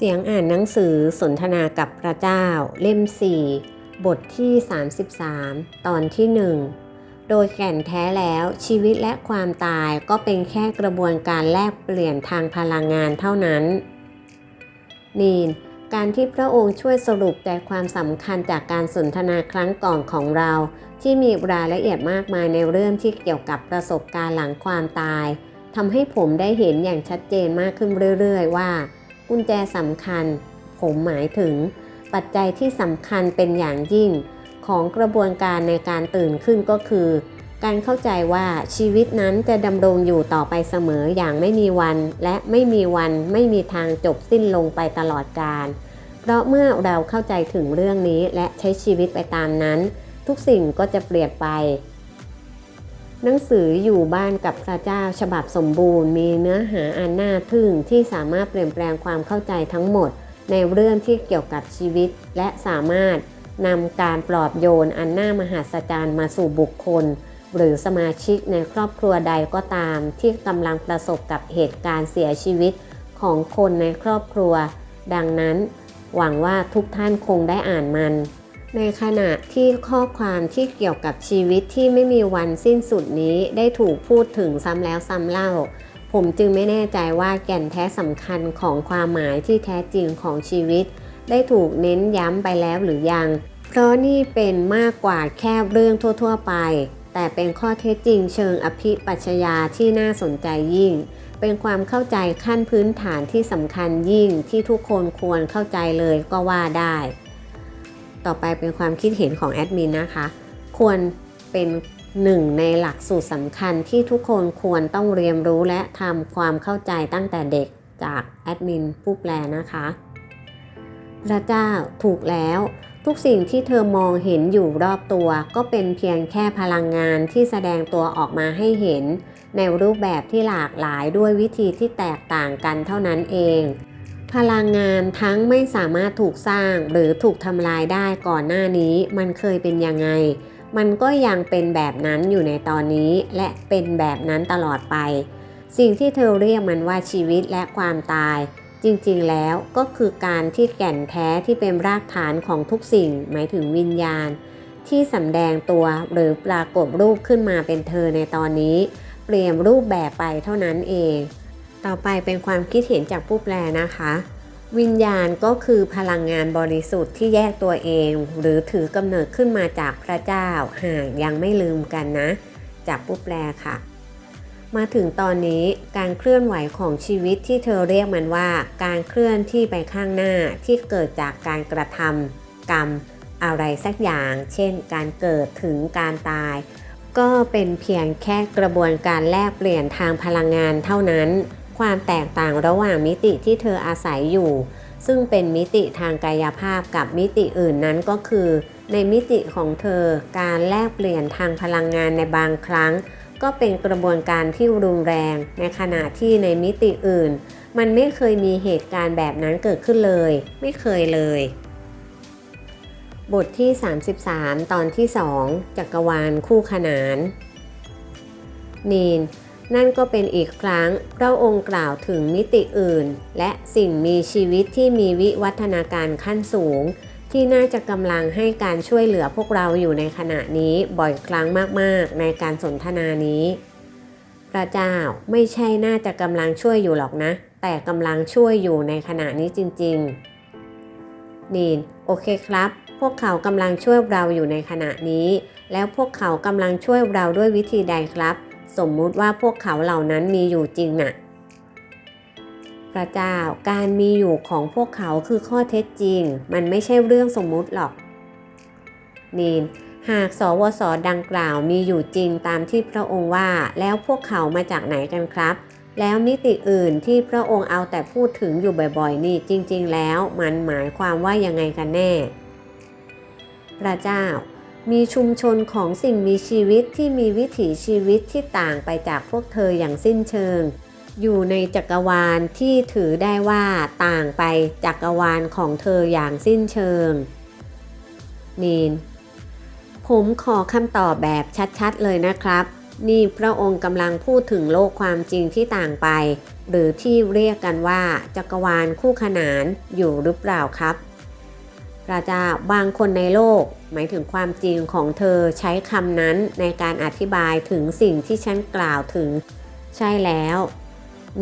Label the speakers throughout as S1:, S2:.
S1: เสียงอ่านหนังสือสนทนากับพระเจ้า เล่ม 4 บทที่ 33 ตอนที่ 1 โดยแก่นแท้แล้วชีวิตและความตายก็เป็นแค่กระบวนการแลกเปลี่ยนทางพลังงานเท่านั้น นีน การที่พระองค์ช่วยสรุปใจความสำคัญจากการสนทนาครั้งก่อนของเรา ที่มีรายละเอียดมากมายในเรื่องที่เกี่ยวกับประสบการณ์หลังความตายทำให้ผมได้เห็นอย่างชัดเจนมากขึ้นเรื่อย ๆ ว่า กุญแจสำคัญ ผมหมายถึง ปัจจัยที่สำคัญเป็นอย่างยิ่ง ของกระบวนการในการตื่นขึ้นก็คือ การเข้าใจว่าชีวิตนั้นจะดำรงอยู่ต่อไปเสมออย่างไม่มีวัน และไม่มีวันไม่มีทางจบสิ้นลงไปตลอดกาลเพราะเมื่อเราเข้าใจถึงเรื่องนี้และใช้ชีวิตไปตามนั้น ทุกสิ่งก็จะเปลี่ยนไป หนังสืออยู่บ้านกับพระเจ้าฉบับสมบูรณ์ มีเนื้อหาอันน่าทึ่งที่สามารถเปลี่ยนแปลงความเข้าใจทั้งหมด ในเรื่องที่เกี่ยวกับชีวิต และสามารถนำการปลอบโยนอันน่ามหัศจรรย์มาสู่บุคคล หรือสมาชิกในครอบครัวใดก็ตาม ที่กำลังประสบกับเหตุการณ์เสียชีวิตของคนในครอบครัว ดังนั้น หวังว่าทุกท่านคงได้อ่านมัน ในขณะที่ข้อความที่เกี่ยวกับชีวิตที่ไม่มีวันสิ้นสุดนี้ได้ถูกพูดถึงซ้ำแล้วซ้ำเล่า ผมจึงไม่แน่ใจว่าแก่นแท้สำคัญของความหมายที่แท้จริงของชีวิต ได้ถูกเน้นย้ำไปแล้วหรือยัง เพราะนี่เป็นมากกว่าแค่เรื่องทั่ว ๆ ไป แต่เป็นข้อเท็จจริงเชิงอภิปัชญาที่น่าสนใจยิ่ง เป็นความเข้าใจขั้นพื้นฐานที่สำคัญยิ่งที่ทุกคนควรเข้าใจเลยก็ว่าได้ ต่อไปเป็นความคิดเห็นของแอดมินนะคะ ควรเป็นหนึ่งในหลักสูตรสำคัญที่ทุกคนควรต้องเรียนรู้และทำความเข้าใจตั้งแต่เด็กจากแอดมินผู้แปลนะคะ พระเจ้าถูกแล้ว ทุกสิ่งที่เธอมองเห็นอยู่รอบตัว ก็เป็นเพียงแค่พลังงานที่แสดงตัวออกมาให้เห็น ในรูปแบบที่หลากหลายด้วยวิธีที่แตกต่างกันเท่านั้นเอง พลังงานทั้งไม่สามารถถูกสร้างหรือถูกทำลายได้ก่อนหน้านี้ มันเคยเป็นยังไง มันก็ยังเป็นแบบนั้นอยู่ในตอนนี้ และเป็นแบบนั้นตลอดไป สิ่งที่เธอเรียกมันว่าชีวิตและความตาย จริงๆแล้วก็คือการที่แก่นแท้ที่เป็นรากฐานของทุกสิ่ง หมายถึงวิญญาณ ที่สำแดงตัวหรือปรากฏรูปขึ้นมาเป็นเธอในตอนนี้ เปลี่ยนรูปแบบไปเท่านั้นเอง ต่อไปเป็นความคิดเห็นจากผู้แปลนะคะ วิญญาณก็คือพลังงานบริสุทธิ์ที่แยกตัวเอง หรือถือกำเนิดขึ้นมาจากพระเจ้าหากยังไม่ลืมกันนะ จากผู้แปลค่ะ มาถึงตอนนี้การเคลื่อนไหวของชีวิตที่เธอเรียกมันว่า การเคลื่อนที่ไปข้างหน้าที่เกิดจากการกระทำกรรมอะไรสักอย่าง เช่น การเกิดถึงการตาย ก็เป็นเพียงแค่กระบวนการแลกเปลี่ยนทางพลังงานเท่านั้น ความแตกต่างระหว่างมิติที่เธออาศัยอยู่ ซึ่งเป็นมิติทางกายภาพกับมิติอื่นนั้นก็คือ ในมิติของเธอการแลกเปลี่ยนทางพลังงานในบางครั้ง ก็เป็นกระบวนการที่รุนแรง ในขณะที่ในมิติอื่น มันไม่เคยมีเหตุการณ์แบบนั้นเกิดขึ้นเลย ไม่เคยเลย บทที่ 33 ตอนที่ 2จักรวาลคู่ขนานนีน นั่นก็เป็นอีกครั้งพระองค์กล่าวถึงมิติอื่น และสิ่งมีชีวิตที่มีวิวัฒนาการขั้นสูง ที่น่าจะกำลังให้การช่วยเหลือพวกเราอยู่ในขณะนี้บ่อยครั้งมากๆ ในการสนทนานี้ พระเจ้าไม่ใช่น่าจะกำลังช่วยอยู่หรอกนะ แต่กำลังช่วยอยู่ในขณะนี้จริง ๆ นีนโอเคครับ พวกเขากำลังช่วยเราอยู่ในขณะนี้ แล้วพวกเขากำลังช่วยเราด้วยวิธีใดครับ สมมุติว่าพวกเขาเหล่านั้นมีอยู่จริงน่ะพระเจ้าการมีอยู่ของพวกเขาคือข้อเท็จจริง มันไม่ใช่เรื่องสมมุติหรอก นีนหากสวสดังกล่าวมีอยู่จริงตามที่พระองค์ว่าแล้วพวกเขามาจากไหนกันครับ แล้วมิติอื่นที่พระองค์เอาแต่พูดถึงอยู่บ่อยๆ นี่จริง ๆ แล้วมันหมายความว่ายังไงกันแน่ พระเจ้า มีชุมชนของสิ่งมีชีวิตที่มีวิถีชีวิตที่ต่างไปจากพวกเธออย่างสิ้นเชิง อยู่ในจักรวาลที่ถือได้ว่าต่างไปจักรวาลของเธออย่างสิ้นเชิง นีน ผมขอคำตอบแบบชัดๆเลยนะครับ นี่พระองค์กำลังพูดถึงโลกความจริงที่ต่างไป หรือที่เรียกกันว่าจักรวาลคู่ขนานอยู่หรือเปล่าครับ พระเจ้าบางคนในโลก หมายถึงความจริงของเธอใช้คำนั้นในการอธิบายถึงสิ่งที่ฉันกล่าวถึง ใช่แล้ว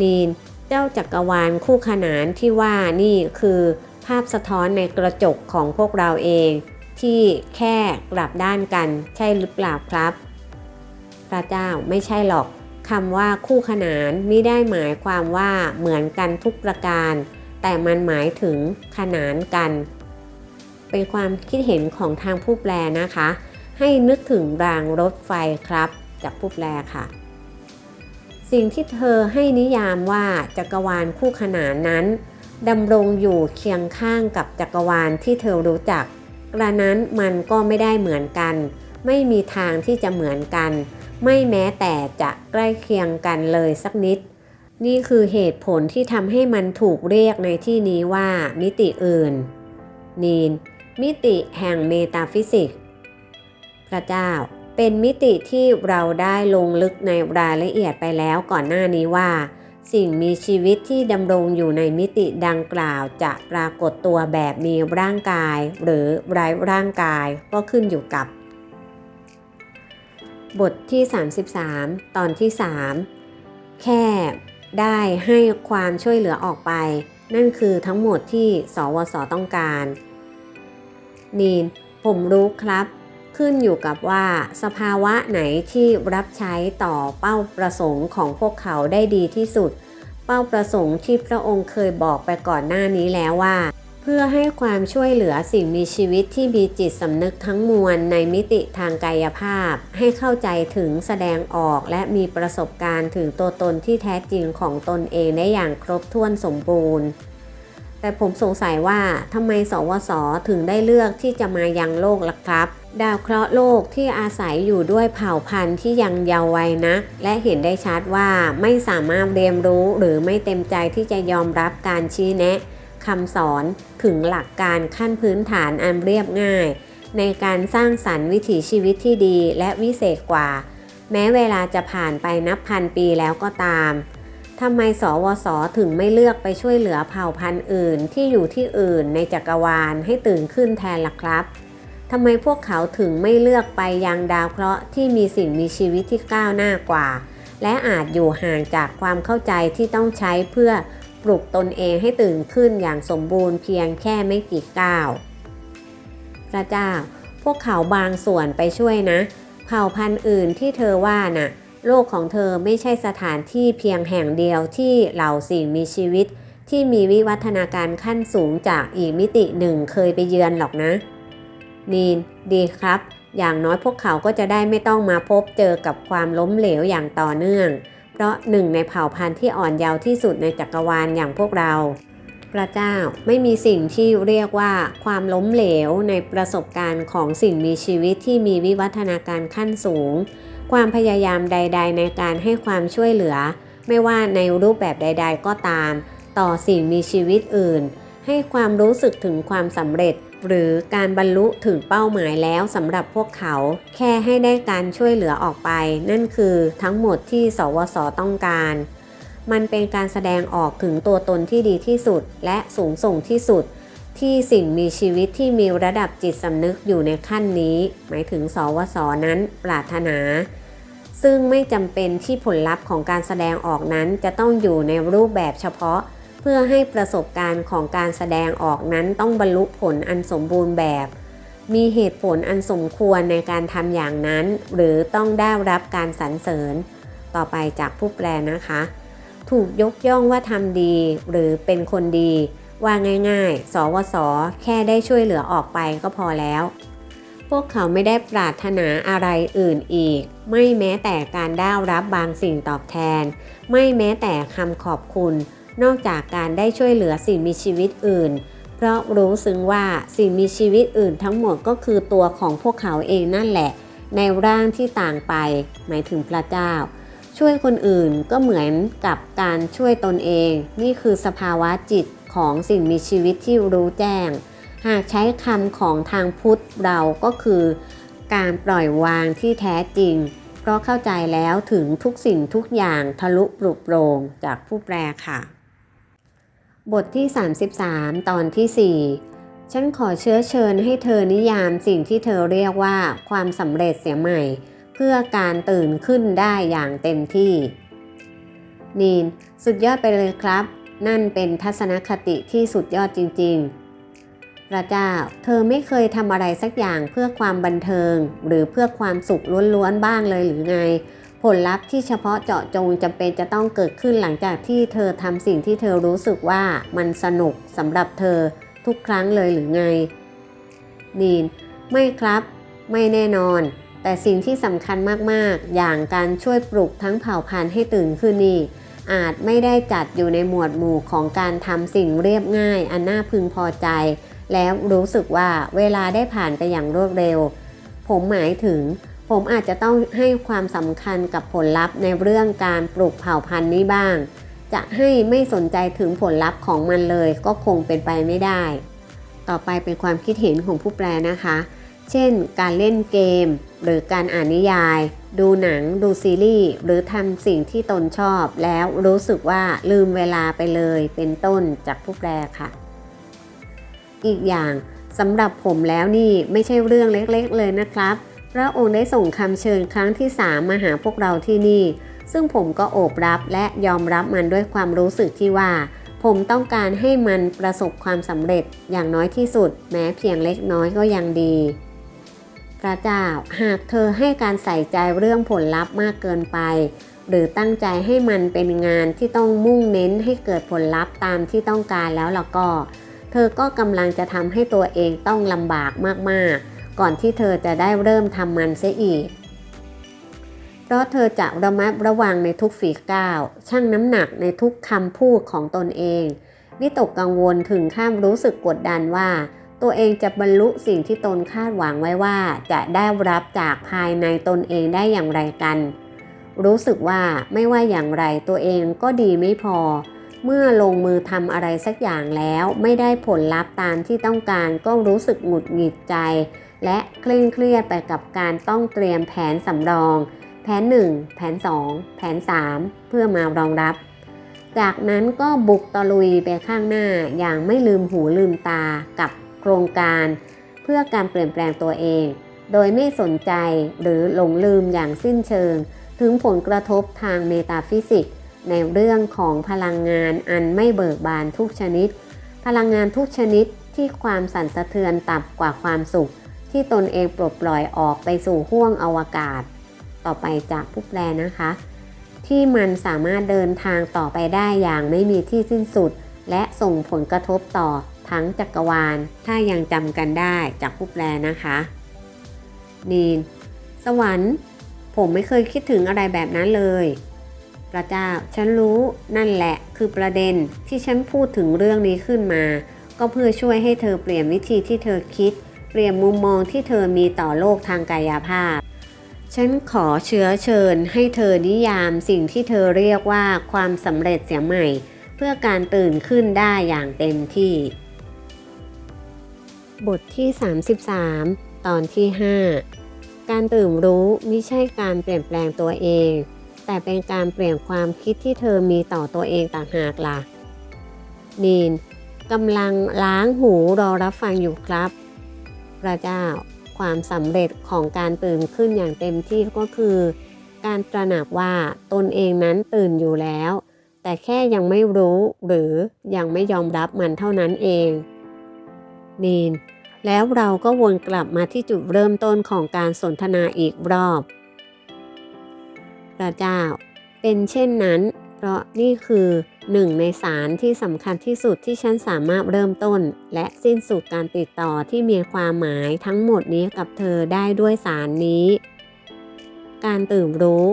S1: นีน เจ้าจักรวาลคู่ขนานที่ว่านี่คือภาพสะท้อนในกระจกของพวกเราเอง ที่แค่กลับด้านกันใช่หรือเปล่าครับ พระเจ้าไม่ใช่หรอกคำว่าคู่ขนานไม่ได้หมายความว่าเหมือนกันทุกประการ แต่มันหมายถึงขนานกัน เป็นความคิดเห็นของทางผู้แปลนะคะ ให้นึกถึงรางรถไฟครับ จากผู้แปลค่ะ สิ่งที่เธอให้นิยามว่าจักรวาลคู่ขนานนั้นดำรงอยู่เคียงข้างกับจักรวาลที่เธอรู้จัก กระนั้นมันก็ไม่ได้เหมือนกัน ไม่มีทางที่จะเหมือนกัน ไม่แม้แต่จะใกล้เคียงกันเลยสักนิด นี่คือเหตุผลที่ทำให้มันถูกเรียกในที่นี้ว่ามิติอื่น นีน มิติแห่งเมตาฟิสิกส์พระเจ้าเป็นมิติที่เราได้ลงลึกในรายละเอียดไปแล้วก่อนหน้านี้ว่า สิ่งมีชีวิตที่ดำรงอยู่ในมิติดังกล่าวจะปรากฏตัวแบบมีร่างกาย หรือไร้ร่างกายก็ขึ้นอยู่กับ บทที่ 33 ตอนที่ 3 แค่ได้ให้ความช่วยเหลือออกไป นั่นคือทั้งหมดที่สวสต้องการ นีน ผมรู้ครับ ขึ้นอยู่กับว่าสภาวะไหนที่รับใช้ต่อเป้าประสงค์ของพวกเขาได้ดีที่สุด เป้าประสงค์ที่พระองค์เคยบอกไปก่อนหน้านี้แล้วว่า เพื่อให้ความช่วยเหลือสิ่งมีชีวิตที่มีจิตสำนึกทั้งมวลในมิติทางกายภาพ ให้เข้าใจถึงแสดงออกและมีประสบการณ์ถึงตัวตนที่แท้จริงของตนเองได้อย่างครบถ้วนสมบูรณ์ แต่ผมสงสัยว่าทำไมสวสถึงได้เลือกที่จะมายังโลกล่ะครับ ดาวเคราะห์โลกที่อาศัยอยู่ด้วยเผ่าพันธุ์ที่ยังเยาว์วัยนะ และเห็นได้ชัดว่าไม่สามารถเรียนรู้หรือไม่เต็มใจที่จะยอมรับการชี้แนะคำสอนถึงหลักการขั้นพื้นฐานอันเรียบง่าย ในการสร้างสรรค์วิถีชีวิตที่ดีและวิเศษกว่า แม้เวลาจะผ่านไปนับพันปีแล้วก็ตาม ทำไมสวสถึงไม่เลือกไปช่วยเหลือเผ่าพันธุ์อื่นที่อยู่ที่อื่นในจักรวาลให้ตื่นขึ้นแทนล่ะครับทำไมพวกเขาถึงไม่เลือกไปยังดาวเคราะห์ที่มีสิ่งมีชีวิตที่ก้าวหน้ากว่า และอาจอยู่ห่างจากความเข้าใจที่ต้องใช้เพื่อปลุกตนเองให้ตื่นขึ้นอย่างสมบูรณ์เพียงแค่ไม่กี่ก้าวพระเจ้า พวกเขาบางส่วนไปช่วยนะ เผ่าพันธุ์อื่นที่เธอว่าน่ะ โลกของเธอไม่ใช่สถานที่เพียงแห่งเดียวที่เหล่าสิ่งมีชีวิต ที่มีวิวัฒนาการขั้นสูงจากอีกมิติหนึ่งเคยไปเยือนหรอกนะนีน ดีครับ อย่างน้อยพวกเขาก็จะได้ไม่ต้องมาพบเจอกับความล้มเหลวอย่างต่อเนื่อง เพราะหนึ่งในเผ่าพันธุ์ที่อ่อนเยาว์ที่สุดในจักรวาลอย่างพวกเราพระเจ้าไม่มีสิ่งที่เรียกว่าความล้มเหลวในประสบการณ์ของสิ่งมีชีวิตที่มีวิวัฒนาการขั้นสูง ความพยายามใด ๆ ในการให้ความช่วยเหลือ ไม่ว่าในรูปแบบใด ๆ ก็ตาม ต่อสิ่งมีชีวิตอื่น ให้ความรู้สึกถึงความสำเร็จ หรือการบรรลุถึงเป้าหมายแล้วสำหรับพวกเขา แค่ให้ได้การช่วยเหลือออกไป นั่นคือทั้งหมดที่สวสต้องการ มันเป็นการแสดงออกถึงตัวตนที่ดีที่สุด และสูงส่งที่สุดที่สิ่งมีชีวิตที่มีระดับจิตสำนึกอยู่ในขั้นนี้ หมายถึงสวสนั้นปรารถนา ซึ่งไม่จำเป็นที่ผลลัพธ์ของการแสดงออกนั้นจะต้องอยู่ในรูปแบบเฉพาะ เพื่อให้ประสบการณ์ของการแสดงออกนั้นต้องบรรลุผลอันสมบูรณ์แบบ มีเหตุผลอันสมควรในการทำอย่างนั้น หรือต้องได้รับการสรรเสริญ ต่อไปจากผู้แปลนะคะ ถูกยกย่องว่าทำดี หรือเป็นคนดี ว่าง่าย ๆ สวส แค่ได้ช่วยเหลือออกไปก็พอแล้ว พวกเขาไม่ได้ปรารถนาอะไรอื่นอีก ไม่แม้แต่การได้รับบางสิ่งตอบแทน ไม่แม้แต่คำขอบคุณ นอกจากการได้ช่วยเหลือสิ่งมีชีวิตอื่น เพราะรู้ซึ้งว่าสิ่งมีชีวิตอื่นทั้งหมดก็คือตัวของพวกเขาเองนั่นแหละ ในร่างที่ต่างไป หมายถึงพระเจ้า ช่วยคนอื่นก็เหมือนกับการช่วยตนเอง นี่คือสภาวะจิตของสิ่งมีชีวิตที่รู้แจ้ง หากใช้คำของทางพุทธเราก็คือ การปล่อยวางที่แท้จริง เพราะเข้าใจแล้วถึงทุกสิ่งทุกอย่างทะลุปลุกโปรงจากผู้แปลค่ะ บทที่ 33 ตอนที่ 4 ฉันขอเชื้อเชิญให้เธอนิยามสิ่งที่เธอเรียกว่าความสำเร็จเสียใหม่ เพื่อการตื่นขึ้นได้อย่างเต็มที่ นีน สุดยอดไปเลยครับ นั่นเป็นทัศนคติที่สุดยอดจริง ๆ พระเจ้า เธอไม่เคยทำอะไรสักอย่างเพื่อความบันเทิง หรือเพื่อความสุขล้วนๆบ้างเลยหรือไง ผลลัพธ์ที่เฉพาะเจาะจงจำเป็นจะต้องเกิดขึ้นหลังจากที่เธอทำสิ่งที่เธอรู้สึกว่ามันสนุกสำหรับเธอทุกครั้งเลยหรือไงนีนไม่ครับ ไม่แน่นอน แต่สิ่งที่สำคัญมากๆ อย่างการช่วยปลุกทั้งเผ่าพันธุ์ให้ตื่นขึ้นนี่อาจไม่ได้จัดอยู่ในหมวดหมู่ของการทำสิ่งเรียบง่าย อันน่าพึงพอใจ แล้วรู้สึกว่าเวลาได้ผ่านไปอย่างรวดเร็ว ผมหมายถึง ผมอาจจะต้องให้ความสำคัญกับผลลัพธ์ในเรื่องการปลูกเผ่าพันธุ์นี้บ้าง จะให้ไม่สนใจถึงผลลัพธ์ของมันเลยก็คงเป็นไปไม่ได้ ต่อไปเป็นความคิดเห็นของผู้แปลนะคะ เช่น การเล่นเกม หรือการอ่านนิยาย ดูหนัง ดูซีรีส์หรือทำสิ่งที่ตนชอบ แล้วรู้สึกว่าลืมเวลาไปเลยเป็นต้นจากผู้แปลค่ะ อีกอย่างสำหรับผมแล้วนี่ไม่ใช่เรื่องเล็กๆเลยนะครับ พระองค์ได้ส่งคำเชิญครั้งที่สามมาหาพวกเราที่นี่ ซึ่งผมก็โอบรับและยอมรับมันด้วยความรู้สึกที่ว่า ผมต้องการให้มันประสบความสำเร็จอย่างน้อยที่สุด แม้เพียงเล็กน้อยก็ยังดี พระเจ้าหากเธอให้การใส่ใจเรื่องผลลัพธ์มากเกินไป หรือตั้งใจให้มันเป็นงานที่ต้องมุ่งเน้นให้เกิดผลลัพธ์ตามที่ต้องการแล้วล่ะก็ เธอก็กำลังจะทำให้ตัวเองต้องลำบากมากๆ ก่อนที่เธอจะได้เริ่มทำมันเสียอีก เพราะเธอจะระมัดระวังในทุกฝีก้าวชั่งน้ำหนักในทุกคำพูดของตนเองวิตกกังวลถึงข้ามรู้สึกกดดันว่า ตัวเองจะบรรลุสิ่งที่ตนคาดหวังไว้ว่า จะได้รับจากภายในตนเองได้อย่างไรกัน รู้สึกว่าไม่ว่าอย่างไรตัวเองก็ดีไม่พอ เมื่อลงมือทำอะไรสักอย่างแล้วไม่ได้ผลลัพธ์ตามที่ต้องการก็รู้สึกหงุดหงิดใจ และเคร่งเครียดไปกับการต้องเตรียมแผนสำรอง แผน 1 แผน 2 แผน 3 เพื่อมารองรับ จากนั้นก็บุกตะลุยไปข้างหน้าอย่างไม่ลืมหูลืมตากับโครงการ เพื่อการเปลี่ยนแปลงตัวเอง โดยไม่สนใจหรือหลงลืมอย่างสิ้นเชิง ถึงผลกระทบทางเมตาฟิสิกส ในเรื่องของพลังงานอันไม่เบิกบานทุกชนิด พลังงานทุกชนิดที่ความสั่นสะเทือนต่ำกว่าความสุข ที่ตนเองปลดปล่อยออกไปสู่ห้วงอวกาศ ต่อไปจากผู้แปลนะคะ ที่มันสามารถเดินทางต่อไปได้อย่างไม่มีที่สิ้นสุด และส่งผลกระทบต่อทั้งจักรวาล ถ้ายังจำกันได้จากผู้แปลนะคะนีนสวรรค์ ผมไม่เคยคิดถึงอะไรแบบนั้นเลย พระเจ้า ฉันรู้นั่นแหละคือประเด็นที่ฉันพูดถึงเรื่องนี้ขึ้นมา ก็เพื่อช่วยให้เธอเปลี่ยนวิธีที่เธอคิด เปลี่ยนมุมมองที่เธอมีต่อโลกทางกายภาพ ฉันขอเชื้อเชิญให้เธอนิยามสิ่งที่เธอเรียกว่าความสำเร็จเสียใหม่ เพื่อการตื่นขึ้นได้อย่างเต็มที่ บทที่ 33 ตอนที่ 5 การตื่นรู้ไม่ใช่การเปลี่ยนแปลงตัวเอง แต่เป็นการเปลี่ยนความคิดที่เธอมีต่อตัวเองต่างหากล่ะ นีนกำลังล้างหูรอรับฟังอยู่ครับ พระเจ้าความสำเร็จของการตื่นขึ้นอย่างเต็มที่ก็คือ การตระหนักว่าตนเองนั้นตื่นอยู่แล้ว แต่แค่ยังไม่รู้หรือยังไม่ยอมรับมันเท่านั้นเอง นีนแล้วเราก็วนกลับมาที่จุดเริ่มต้นของการสนทนาอีกรอบ พระเจ้า เป็นเช่นนั้น เพราะนี่คือหนึ่งในสารที่สำคัญที่สุดที่ฉันสามารถเริ่มต้น และสิ้นสุดการติดต่อที่มีความหมายทั้งหมดนี้กับเธอได้ด้วยสารนี้ การตื่นรู้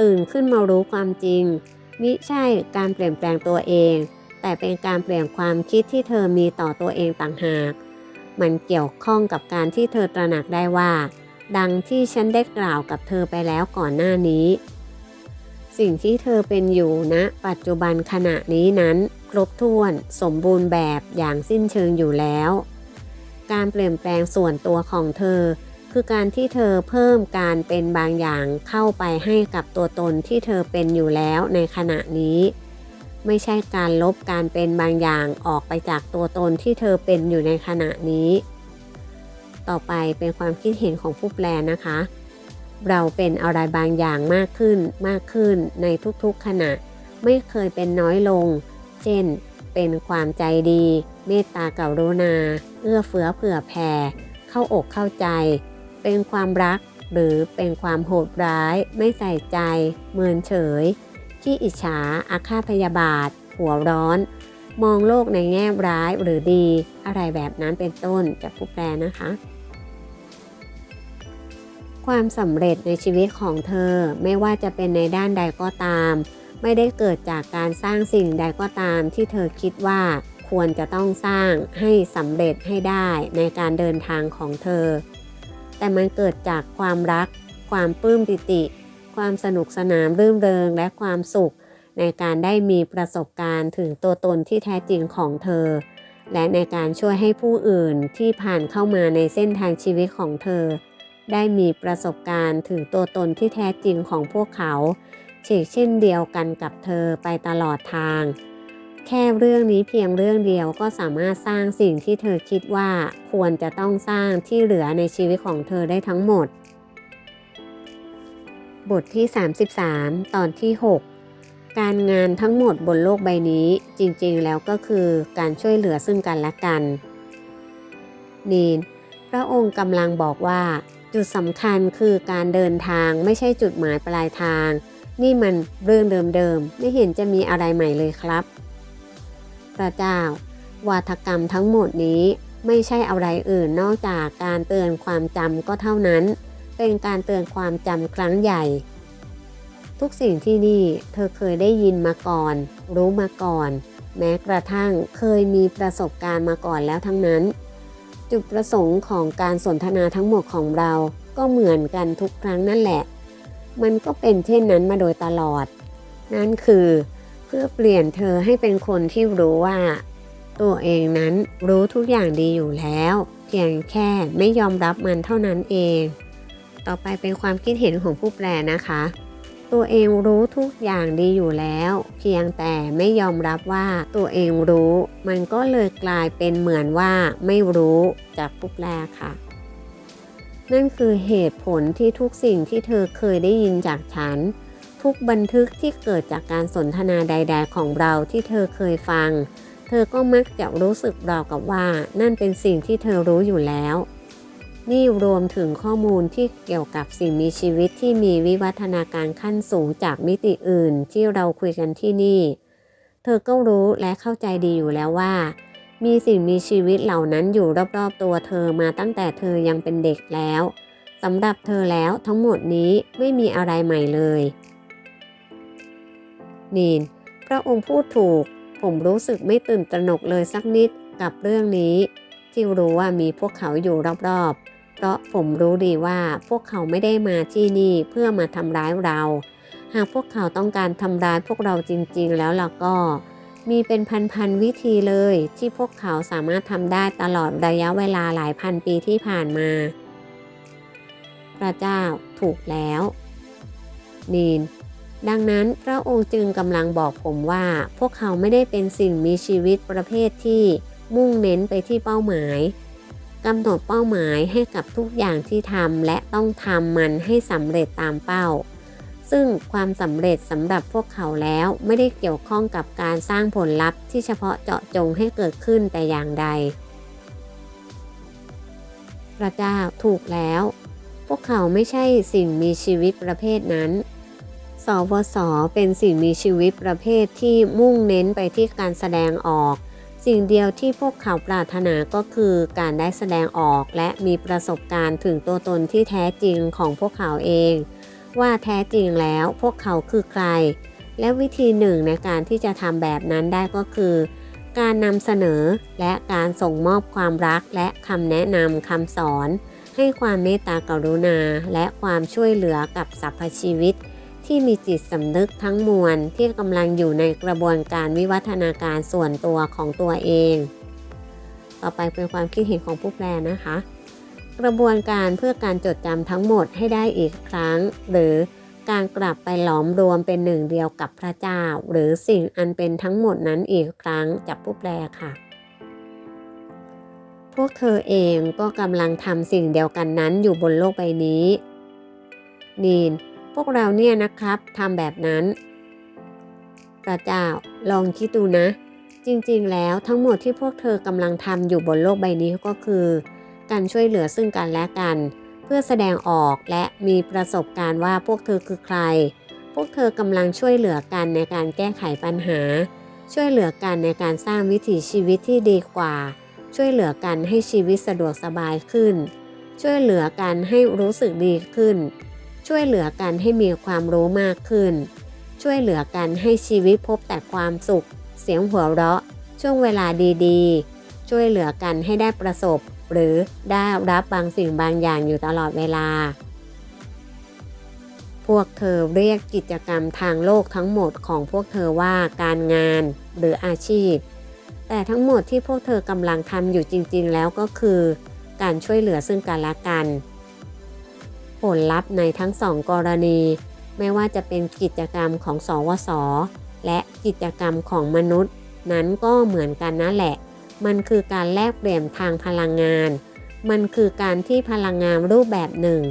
S1: ตื่นขึ้นมารู้ความจริงมิใช่การเปลี่ยนแปลงตัวเอง แต่เป็นการเปลี่ยนความคิดที่เธอมีต่อตัวเองต่างหาก มันเกี่ยวข้องกับการที่เธอตระหนักได้ว่า ดังที่ฉันได้กล่าวกับเธอไปแล้วก่อนหน้านี้ สิ่งที่เธอเป็นอยู่ณนะปัจจุบันขณะนี้นั้น ครบถ้วนสมบูรณ์แบบอย่างสิ้นเชิงอยู่แล้ว การเปลี่ยนแปลงส่วนตัวของเธอ คือการที่เธอเพิ่มการเป็นบางอย่างเข้าไปให้กับตัวตนที่เธอเป็นอยู่แล้วในขณะนี้ ไม่ใช่การลบการเป็นบางอย่างออกไปจากตัวตนที่เธอเป็นอยู่ในขณะนี้ ต่อไปเป็นความคิดเห็นของผู้แปลนะคะ เราเป็นอะไรบางอย่างมากขึ้นมากขึ้นในทุกๆขณะ ไม่เคยเป็นน้อยลง เช่น เป็นความใจดี เมตตากรุณา เอื้อเฟื้อเผื่อแผ่ เข้าอกเข้าใจ เป็นความรักหรือเป็นความโหดร้าย ไม่ใส่ใจ เมินเฉยที่อิจฉา อาฆาตพยาบาท หัวร้อน มองโลกในแง่ร้ายหรือดี อะไรแบบนั้นเป็นต้นจากผู้แปลนะคะ ความสำเร็จในชีวิตของเธอ ไม่ว่าจะเป็นในด้านใดก็ตาม ไม่ได้เกิดจากการสร้างสิ่งใดก็ตาม ที่เธอคิดว่าควรจะต้องสร้างให้สำเร็จให้ได้ในการเดินทางของเธอ แต่มันเกิดจากความรัก ความปลื้มปิติ ความสนุกสนานรื่นเริงและความสุข ในการได้มีประสบการณ์ถึงตัวตนที่แท้จริงของเธอ และในการช่วยให้ผู้อื่นที่ผ่านเข้ามาในเส้นทางชีวิตของเธอ ได้มีประสบการณ์ถึงตัวตนที่แท้จริงของพวกเขาเชกเช่นเดียวกันกับเธอไปตลอดทาง แค่เรื่องนี้เพียงเรื่องเดียวก็สามารถสร้างสิ่งที่เธอคิดว่าควรจะต้องสร้างที่เหลือในชีวิตของเธอได้ทั้งหมด บทที่ 33 ตอนที่ 6 การงานทั้งหมดบนโลกใบนี้จริงๆแล้วก็คือการช่วยเหลือซึ่งกันและกันนีนพระองค์กำลังบอกว่า จุดสำคัญคือการเดินทางไม่ใช่จุดหมายปลายทาง นี่มันเรื่องเดิมๆ ไม่เห็นจะมีอะไรใหม่เลยครับ พระเจ้า วาทกรรมทั้งหมดนี้ไม่ใช่อะไรอื่นนอกจากการเตือนความจำก็เท่านั้น เป็นการเตือนความจำครั้งใหญ่ ทุกสิ่งที่นี่เธอเคยได้ยินมาก่อน รู้มาก่อน แม้กระทั่งเคยมีประสบการณ์มาก่อนแล้วทั้งนั้น จุดประสงค์ของการสนทนาทั้งหมดของเราก็เหมือนกันทุกครั้งนั่นแหละ มันก็เป็นเช่นนั้นมาโดยตลอด นั่นคือเพื่อเปลี่ยนเธอให้เป็นคนที่รู้ว่า ตัวเองนั้นรู้ทุกอย่างดีอยู่แล้ว เพียงแค่ไม่ยอมรับมันเท่านั้นเอง ต่อไปเป็นความคิดเห็นของผู้แปลนะคะ ตัวเองรู้ทุกอย่างดีอยู่แล้ว เพียงแต่ไม่ยอมรับว่าตัวเองรู้ มันก็เลยกลายเป็นเหมือนว่าไม่รู้จากผู้แปลค่ะ นั่นคือเหตุผลที่ทุกสิ่งที่เธอเคยได้ยินจากฉัน ทุกบันทึกที่เกิดจากการสนทนาใด ๆ ของเราที่เธอเคยฟัง เธอก็มักจะรู้สึกราวกับว่า นั่นเป็นสิ่งที่เธอรู้อยู่แล้ว นี่รวมถึงข้อมูลที่เกี่ยวกับสิ่งมีชีวิตที่มีวิวัฒนาการขั้นสูงจากมิติอื่นที่เราคุยกันที่นี่ เธอก็รู้และเข้าใจดีอยู่แล้วว่า มีสิ่งมีชีวิตเหล่านั้นอยู่รอบๆตัวเธอมาตั้งแต่เธอยังเป็นเด็กแล้วสำหรับเธอแล้วทั้งหมดนี้ไม่มีอะไรใหม่เลย นีน พระองค์พูดถูก ผมรู้สึกไม่ตื่นตระหนกเลยสักนิดกับเรื่องนี้ ที่รู้ว่ามีพวกเขาอยู่รอบๆ เพราะผมรู้ดีว่าพวกเขาไม่ได้มาที่นี่เพื่อมาทำร้ายเรา หากพวกเขาต้องการทำร้ายพวกเราจริงๆ แล้วล่ะก็ มีเป็นพันๆวิธีเลยที่พวกเขาสามารถทำได้ตลอดระยะเวลาหลายพันปีที่ผ่านมา พระเจ้าถูกแล้ว นีนดังนั้นพระองค์จึงกำลังบอกผมว่า พวกเขาไม่ได้เป็นสิ่งมีชีวิตประเภทที่มุ่งเน้นไปที่เป้าหมาย กำหนดเป้าหมายให้กับทุกอย่างที่ทำและต้องทำมันให้สำเร็จตามเป้า ซึ่งความสำเร็จสำหรับพวกเขาแล้วไม่ได้เกี่ยวข้องกับการสร้างผลลัพธ์ที่เฉพาะเจาะจงให้เกิดขึ้นแต่อย่างใด พระเจ้าถูกแล้ว พวกเขาไม่ใช่สิ่งมีชีวิตประเภทนั้นสวส เป็นสิ่งมีชีวิตประเภทที่มุ่งเน้นไปที่การแสดงออก สิ่งเดียวที่พวกเขาปรารถนาก็คือการได้แสดงออกและมีประสบการณ์ถึงตัวตนที่แท้จริงของพวกเขาเอง ว่าแท้จริงแล้วพวกเขาคือใคร และวิธีหนึ่งในการที่จะทำแบบนั้นได้ก็คือ การนำเสนอและการส่งมอบความรักและคำแนะนำคำสอน ให้ความเมตตากรุณาและความช่วยเหลือกับสรรพชีวิต ที่มีจิตสำนึกทั้งมวลที่กำลังอยู่ในกระบวนการวิวัฒนาการส่วนตัวของตัวเอง ต่อไปเป็นความคิดเห็นของผู้แปลนะคะ กระบวนการเพื่อการจดจำทั้งหมดให้ได้อีกครั้ง หรือการกลับไปหลอมรวมเป็นหนึ่งเดียวกับพระเจ้า หรือสิ่งอันเป็นทั้งหมดนั้นอีกครั้งจากผู้แปลค่ะ พวกเธอเองก็กำลังทำสิ่งเดียวกันนั้นอยู่บนโลกใบนี้นีน พวกเราเนี่ยนะครับทำแบบนั้นพระเจ้าลองคิดดูนะ จริงๆ แล้วทั้งหมดที่พวกเธอกำลังทำอยู่บนโลกใบนี้ก็คือ การช่วยเหลือซึ่งกันและกัน เพื่อแสดงออกและมีประสบการณ์ว่าพวกเธอคือใคร พวกเธอกำลังช่วยเหลือกันในการแก้ไขปัญหา ช่วยเหลือกันในการสร้างวิถีชีวิตที่ดีกว่า ช่วยเหลือกันให้ชีวิตสะดวกสบายขึ้น ช่วยเหลือกันให้รู้สึกดีขึ้น ช่วยเหลือกันให้มีความรู้มากขึ้น ช่วยเหลือกันให้ชีวิตพบแต่ความสุข เสียงหัวเราะ ช่วงเวลาดีๆ ช่วยเหลือกันให้ได้ประสบ หรือได้รับบางสิ่งบางอย่างอยู่ตลอดเวลา พวกเธอเรียกกิจกรรมทางโลกทั้งหมดของพวกเธอว่าการงานหรืออาชีพ แต่ทั้งหมดที่พวกเธอกำลังทำอยู่จริงๆแล้วก็คือ การช่วยเหลือซึ่งกันและกัน ผลลัพธ์ในทั้งสองกรณี ไม่ว่าจะเป็นกิจกรรมของสวส และกิจกรรมของมนุษย์ นั้นก็เหมือนกันนั่นแหละ มันคือการแลกเปลี่ยนทางพลังงาน มันคือการที่พลังงานรูปแบบหนึ่ง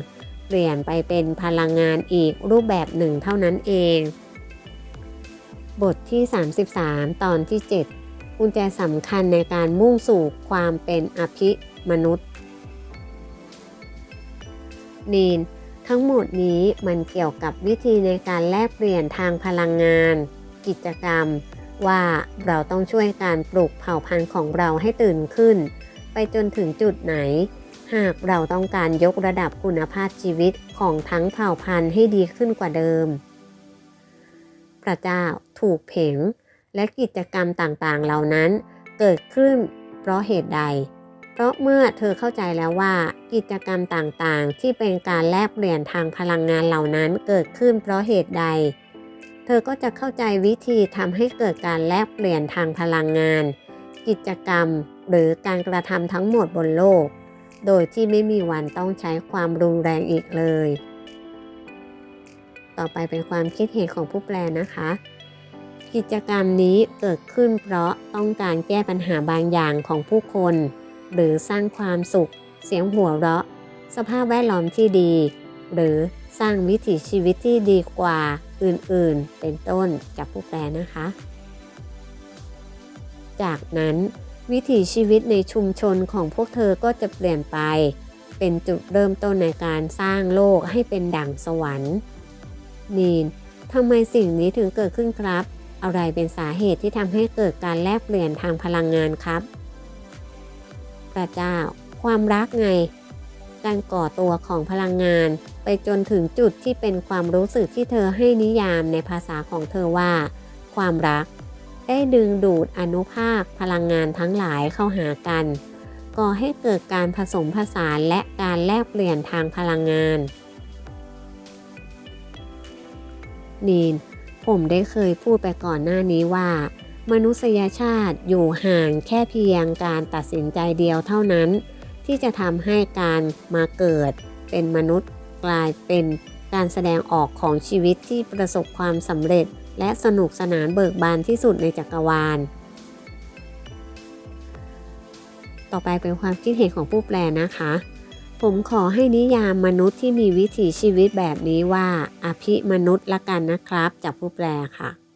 S1: เปลี่ยนไปเป็นพลังงานอีกรูปแบบหนึ่งเท่านั้นเอง บทที่ 33 ตอนที่ 7 กุญแจสำคัญในการมุ่งสู่ความเป็นอภิมนุษย์ นีน ทั้งหมดนี้มันเกี่ยวกับวิธีในการแลกเปลี่ยนทางพลังงาน กิจกรรม ว่าเราต้องช่วยการปลูกเผ่าพันธุ์ของเราให้ตื่นขึ้น ไปจนถึงจุดไหน หากเราต้องการยกระดับคุณภาพชีวิตของทั้งเผ่าพันธุ์ให้ดีขึ้นกว่าเดิม พระเจ้าถูกเผงและกิจกรรมต่างๆเหล่านั้นเกิดขึ้นเพราะเหตุใด เพราะเมื่อเธอเข้าใจแล้วว่า กิจกรรมต่างๆ ที่เป็นการแลกเปลี่ยนทางพลังงานเหล่านั้นเกิดขึ้นเพราะเหตุใด เธอก็จะเข้าใจวิธีทำให้เกิดการแลกเปลี่ยนทางพลังงาน กิจกรรมหรือการกระทำทั้งหมดบนโลก โดยที่ไม่มีวันต้องใช้ความรุนแรงอีกเลย ต่อไปเป็นความคิดเห็นของผู้แปลนะคะกิจกรรมนี้เกิดขึ้นเพราะต้องการแก้ปัญหาบางอย่างของผู้คน หรือสร้างความสุข เสียงหัวเราะ สภาพแวดล้อมที่ดี หรือสร้างวิถีชีวิตที่ดีกว่าอื่นๆ เป็นต้นจากผู้แปลนะคะ จากนั้นวิถีชีวิตในชุมชนของพวกเธอก็จะเปลี่ยนไป เป็นจุดเริ่มต้นในการสร้างโลกให้เป็นดั่งสวรรค์ นีนทำไมสิ่งนี้ถึงเกิดขึ้นครับ อะไรเป็นสาเหตุที่ทำให้เกิดการแลกเปลี่ยนทางพลังงานครับ ระเจ้า ความรักไง การก่อตัวของพลังงาน ไปจนถึงจุดที่เป็นความรู้สึกที่เธอให้นิยามในภาษาของเธอว่า ความรัก ได้ดึงดูดอนุภาคพลังงานทั้งหลายเข้าหากัน ก่อให้เกิดการผสมผสานและการแลกเปลี่ยนทางพลังงาน นีนผมได้เคยพูดไปก่อนหน้านี้ว่า มนุษยชาติอยู่ห่างแค่เพียงการตัดสินใจเดียวเท่านั้น ที่จะทำให้การมาเกิด เป็นมนุษย์กลายเป็นการแสดงออกของชีวิตที่ประสบความสำเร็จ และสนุกสนานเบิกบานที่สุดในจักรวาล ต่อไปเป็นความคิดเห็นของผู้แปลนะคะ ผมขอให้นิยามมนุษย์ที่มีวิถีชีวิตแบบนี้ว่า อภิมนุษย์ละกันนะครับ จากผู้แปลค่ะ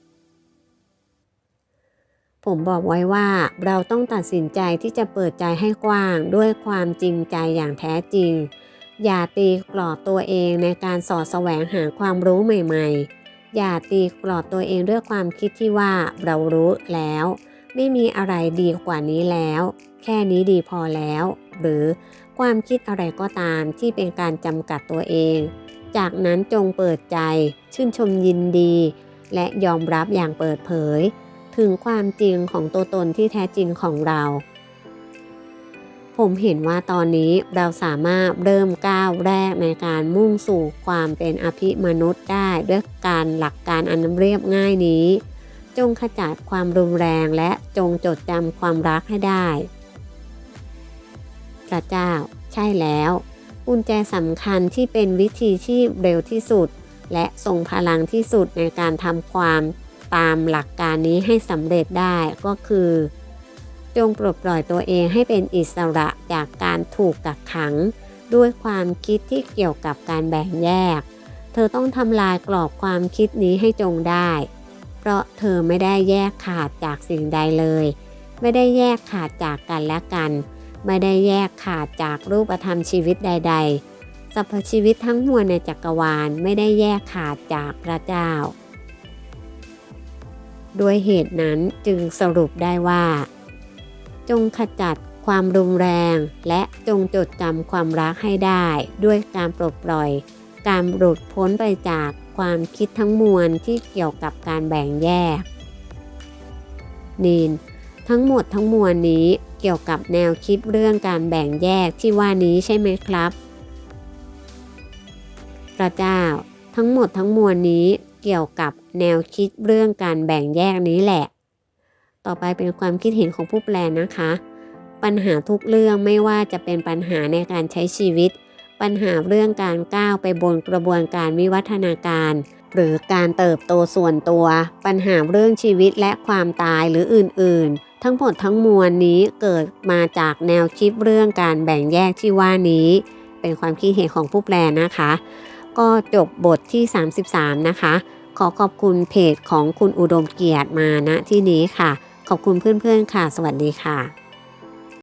S1: ผมบอกไว้ว่าเราต้องตัดสินใจที่จะเปิดใจให้กว้างด้วยความจริงใจอย่างแท้จริง อย่าตีกรอบตัวเองในการสอดแสวงหาความรู้ใหม่ๆ อย่าตีกรอบตัวเองด้วยความคิดที่ว่าเรารู้แล้ว ไม่มีอะไรดีกว่านี้แล้ว แค่นี้ดีพอแล้ว หรือความคิดอะไรก็ตามที่เป็นการจำกัดตัวเอง จากนั้นจงเปิดใจ ชื่นชมยินดี และยอมรับอย่างเปิดเผย ถึงความจริงของตัวตนที่แท้จริงของเรา ผมเห็นว่าตอนนี้เราสามารถเริ่มก้าวแรกในการมุ่งสู่ความเป็นอภิมนุษย์ได้ด้วยการหลักการอันเรียบง่ายนี้ จงขจัดความรุนแรงและจงจดจำความรักให้ได้พระเจ้า ใช่แล้วกุญแจสำคัญที่เป็นวิธีที่เร็วที่สุด และทรงพลังที่สุดในการทำความ ตามหลักการนี้ให้สำเร็จได้ก็คือ จงปลดปล่อยตัวเองให้เป็นอิสระจากการถูกกักขัง ด้วยความคิดที่เกี่ยวกับการแบ่งแยก เธอต้องทำลายกรอบความคิดนี้ให้จงได้ เพราะเธอไม่ได้แยกขาดจากสิ่งใดเลย ไม่ได้แยกขาดจากกันและกัน ไม่ได้แยกขาดจากรูปธรรมชีวิตใด ๆสรรพชีวิตทั้งมวลในจักรวาลไม่ได้แยกขาดจากพระเจ้า ด้วยเหตุนั้นจึงสรุปได้ว่า จงขจัดความรุนแรง และจงจดจำความรักให้ได้ ด้วยการปลดปล่อย การหลุดพ้นไปจากความคิดทั้งมวลที่เกี่ยวกับการแบ่งแยก นีนทั้งหมดทั้งมวลนี้เกี่ยวกับแนวคิดเรื่องการแบ่งแยกที่ว่านี้ใช่ไหมครับ พระเจ้า ทั้งหมดทั้งมวลนี้ เกี่ยวกับแนวคิดเรื่องการแบ่งแยกนี้แหละ ต่อไปเป็นความคิดเห็นของผู้แปลนะคะ ปัญหาทุกเรื่องไม่ว่าจะเป็นปัญหาในการใช้ชีวิต ปัญหาเรื่องการก้าวไปบนกระบวนการวิวัฒนาการ หรือการเติบโตส่วนตัว ปัญหาเรื่องชีวิตและความตายหรืออื่น ๆ ทั้งหมดทั้งมวลนี้เกิดมาจากแนวคิดเรื่องการแบ่งแยกที่ว่านี้ เป็นความคิดเห็นของผู้แปลนะคะ ก็จบบทที่ 33 นะคะ ขอขอบคุณเพจของคุณอุดมเกียรติมาณที่นี้ค่ะ ขอบคุณเพื่อนๆค่ะ สวัสดีค่ะ